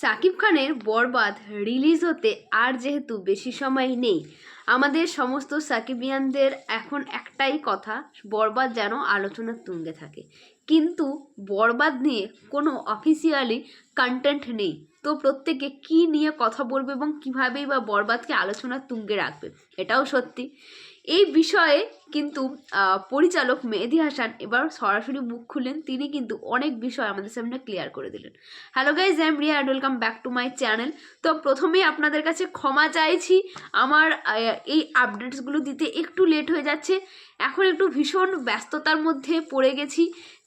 সাকিব খানের বরবাদ রিলিজ হতে আর যেহেতু বেশি সময় নেই, আমাদের সমস্ত সাকিবিয়ানদের এখন একটাই কথা, বরবাদ যেন আলোচনার তুঙ্গে থাকে। কিন্তু বরবাদ নিয়ে কোনো অফিসিয়ালি কন্টেন্ট নেই। তো প্রত্যেকে কি নিয়ে কথা বলবে এবং কীভাবেই বা বরবাদকে আলোচনার তুঙ্গে রাখবে, এটাও সত্যি। এই বিষয়ে কিন্তু পরিচালক মেহেদি হাসান এবার সরাসরি মুখ খুললেন। তিনি কিন্তু অনেক বিষয় আমাদের সামনে ক্লিয়ার করে দিলেন। Hello guys I am Riya and welcome back to my channel তো প্রথমেই আপনাদের কাছে ক্ষমা চাইছি। আমার এই আপডেটসগুলো দিতে একটু লেট হয়ে যাচ্ছে। এখন একটু ভীষণ ব্যস্ততার মধ্যে পড়ে গেছি।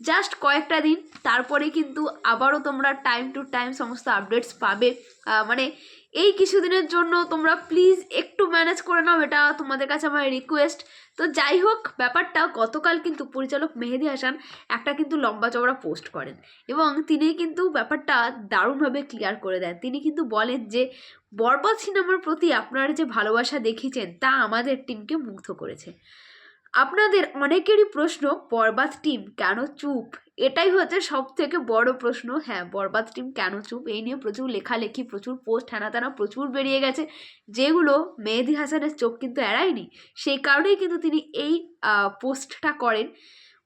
জাস্ট কয়েকটা দিন, তারপরে কিন্তু আবারও তোমরা টাইম টু টাইম সমস্ত আপডেটস পাবে। মানে এই কিছুদিনের জন্য তোমরা প্লিজ একটু ম্যানেজ করে নাও, এটা তোমাদের কাছে আমার রিকোয়েস্ট তো যাই হোক, ব্যাপারটা গতকাল কিন্তু পরিচালক মেহেদি হাসান একটা কিন্তু লম্বা চওড়া পোস্ট করেন এবং তিনি কিন্তু ব্যাপারটা দারুণভাবে ক্লিয়ার করে দেন। তিনি কিন্তু বলেন যে, বরবাদ সিনেমার প্রতি আপনারা যে ভালোবাসা দেখিয়েছেন, তা আমাদের টিমকে মুগ্ধ করেছে। আপনাদের অনেকেরই প্রশ্ন, বরবাদ টিম কেন চুপ? এটাই হচ্ছে সব থেকে বড় প্রশ্ন। হ্যাঁ বরবাদ টিম কেন চুপ? এই নিয়ে প্রচুর লেখালেখি, প্রচুর পোস্ট হ্যানা প্রচুর বেরিয়ে গেছে, যেগুলো মেহেদি হাসানের চোখ কিন্তু এড়ায়নি। সেই কারণেই কিন্তু তিনি এই পোস্টটা করেন।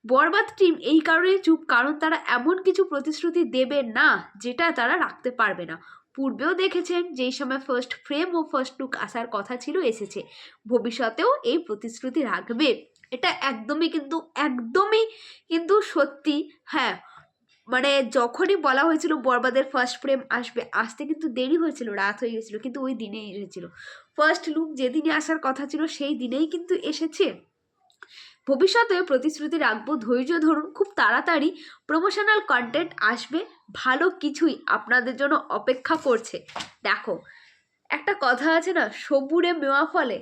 বরবাদ টিম এই কারণেই চুপ কারণ তারা এমন কিছু প্রতিশ্রুতি দেবে না, যেটা তারা রাখতে পারবে না। পূর্বেও দেখেছেন, যেই সময় ফার্স্ট ফ্রেম ও ফার্স্ট লুক আসার কথা ছিল, এসেছে। ভবিষ্যতেও এই প্রতিশ্রুতি রাখবে। এটা একদমই কিন্তু একদমই কিন্তু সত্যি। হ্যাঁ মানে যখনই বলা হয়েছিল বরবাদের ফার্স্ট ফ্রেম আসবে, আসতে কিন্তু দেরি হয়েছিল, রাত হয়ে গেছিল, কিন্তু ওই দিনেই এসেছিল। ফার্স্ট লুক যেদিনে আসার কথা ছিল, সেই দিনেই কিন্তু এসেছে। ভবিষ্যতে প্রতিশ্রুতি রাখব, ধৈর্য ধরুন, খুব তাড়াতাড়ি প্রমোশনাল কন্টেন্ট আসবে, ভালো কিছুই আপনাদের জন্য অপেক্ষা করছে। দেখো, একটা কথা আছে না, সবুরে মেওয়া ফলে,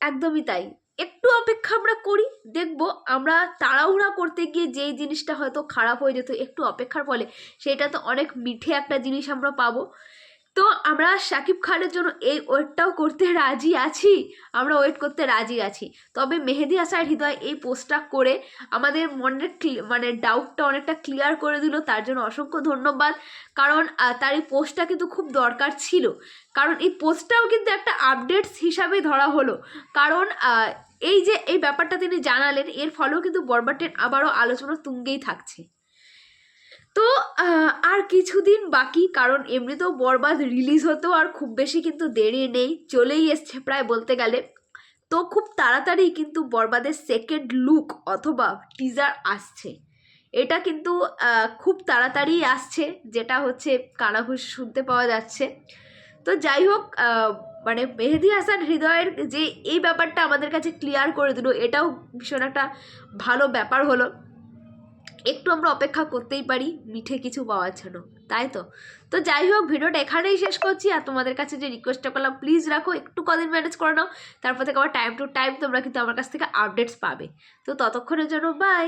একদমই তাই। একটু অপেক্ষা আমরা করি, দেখব। আমরা তাড়াহুড়া করতে গিয়ে যেই জিনিসটা হয়তো খারাপ হয়ে যেত একটু অপেক্ষার ফলে, সেটা তো অনেক মিঠে একটা জিনিস আমরা পাবো। তো আমরা শাকিব খানের জন্য এই ওয়েটটাও করতে রাজি আছি। আমরা ওয়েট করতে রাজি আছি। তবে মেহেদি হাসান হৃদয় এই পোস্টটা করে আমাদের মনের মানে ডাউটটা অনেকটা ক্লিয়ার করে দিল। তার জন্য অসংখ্য ধন্যবাদ। কারণ তার এই পোস্টটা কিন্তু খুব দরকার ছিল। কারণ এই পোস্টটাও কিন্তু একটা আপডেটস হিসাবে ধরা হলো। কারণ এই যে, এই ব্যাপারটা তিনি জানালেন, এর ফলেও কিন্তু বরবাটের আবারও আলোচনা তুঙ্গেই থাকছে। তো আর কিছুদিন বাকি, কারণ এমনিতেও বরবাদ রিলিজ হতেও আর খুব বেশি কিন্তু দেরি নেই, চলেই এসছে প্রায় বলতে গেলে। তো খুব তাড়াতাড়ি কিন্তু বরবাদের সেকেন্ড লুক অথবা টিজার আসছে। এটা কিন্তু খুব তাড়াতাড়ি আসছে, যেটা হচ্ছে কানাঘুষ শুনতে পাওয়া যাচ্ছে। তো যাই হোক মানে মেহেদি হাসান হৃদয়ের যে এই ব্যাপারটা আমাদের কাছে ক্লিয়ার করে দিল, এটাও ভীষণ একটা ভালো ব্যাপার হলো। একটু আমরা অপেক্ষা করতেই পারি, মিঠে কিছু পাওয়ার জন্য, তাই তো? তো যাই হোক, ভিডিওটা এখানেই শেষ করছি, আর তোমাদের কাছে যে রিকোয়েস্টটা করলাম প্লিজ রাখো, একটু কদিন ম্যানেজ করে নাও, তারপর থেকে আবার টাইম টু টাইম তোমরা কিন্তু আমার কাছ থেকে আপডেটস পাবে। তো ততক্ষণের জন্য বাই